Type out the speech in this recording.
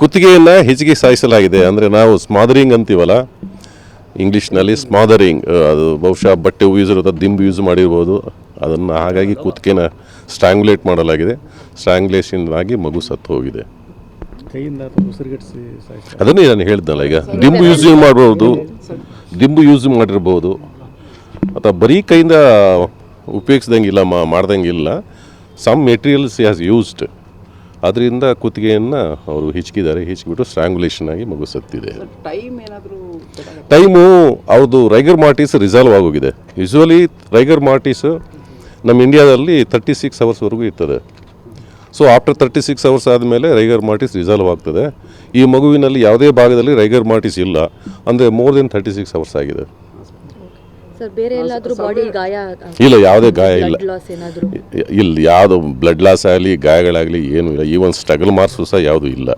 ಕುತ್ತಿಗೆಯನ್ನು ಹೆಚ್ಚಿಗೆ ಸಾಯಿಸಲಾಗಿದೆ. ಅಂದರೆ ನಾವು ಸ್ಮಾದರಿಂಗ್ ಅಂತೀವಲ್ಲ? ಇಂಗ್ಲೀಷ್ನಲ್ಲಿ ಸ್ಮಾದರಿಂಗ್ ಅದು ಬಹುಶಃ ಬಟ್ಟೆ ಯೂಸ್ ಇರೋದ ದಿಂಬು ಯೂಸ್ ಮಾಡಿರ್ಬೋದು. ಅದನ್ನು ಹಾಗಾಗಿ ಕುತ್ತಿಗೆನ ಸ್ಟ್ರಾಂಗ್ಯುಲೇಟ್ ಮಾಡಲಾಗಿದೆ. ಸ್ಟ್ರಾಂಗ್ಲೇಷನ್ ಆಗಿ ಮಗು ಸತ್ತು ಹೋಗಿದೆ. ಅದನ್ನೇ ನಾನು ಹೇಳ್ದಲ್ಲ ಈಗ. ದಿಂಬು ಯೂಸ್ ಮಾಡ್ಬೋದು. ದಿಂಬು ಯೂಸ್ ಮಾಡಿರ್ಬೋದು. ಅಥವಾ ಬರೀ ಕೈಯಿಂದ ಉಪಯೋಗಿಸ್ದಂಗಿಲ್ಲ ಮಾ ಮಾಡ್ದಂಗಿಲ್ಲ. ಸಮ್ ಮೆಟೀರಿಯಲ್ಸ್ ಹ್ಯಾಸ್ ಯೂಸ್ಡ್ ಅದರಿಂದ ಕುತ್ತಿಗೆಯನ್ನು ಅವರು ಹಿಚ್ಕಿದ್ದಾರೆ ಹಿಚ್ಕಿಬಿಟ್ಟು ಸ್ಟ್ರಾಂಗುಲೇಷನ್ ಆಗಿ ಮಗು ಸತ್ತಿದೆ. ಟೈಮ್ ಏನಾದರೂ ಟೈಮು ಅವ್ರದ್ದು ರೈಗರ್ ಮಾರ್ಟಿಸ್ ರಿಸಾಲ್ವ್ ಆಗೋಗಿದೆ. ಯೂಶ್ವಲಿ ರೈಗರ್ ಮಾರ್ಟಿಸ್ ನಮ್ಮ ಇಂಡಿಯಾದಲ್ಲಿ ತರ್ಟಿ ಸಿಕ್ಸ್ ಅವರ್ಸ್ವರೆಗೂ ಇರ್ತದೆ. So after thirty six hours ಆದಮೇಲೆ ರೈಗರ್ ಮಾರ್ಟಿಸ್ ರಿಸಾಲ್ವ್ ಆಗ್ತದೆ. ಈ ಮಗುವಿನಲ್ಲಿ ಯಾವುದೇ ಭಾಗದಲ್ಲಿ ರೈಗರ್ ಮಾರ್ಟಿಸ್ ಇಲ್ಲ. ಅಂದರೆ more than thirty six hours ಆಗಿದೆ ಸರ್ ಬೇರೆ ಎಲ್ಲಾದ್ರೂ ಬಾಡಿ ಗಾಯ ಇಲ್ಲ ಯಾವುದೇ ಗಾಯ ಇಲ್ಲ. ಇಲ್ಲ ಯಾವುದು ಬ್ಲಡ್ ಲಾಸ್ ಆಗಲಿ ಗಾಯಗಳಾಗಲಿ ಏನೂ ಇಲ್ಲ. ಈವನ್ ಸ್ಟ್ರಗಲ್ ಮಾರ್ಕ್ಸು ಸಹ ಯಾವುದೂ ಇಲ್ಲ.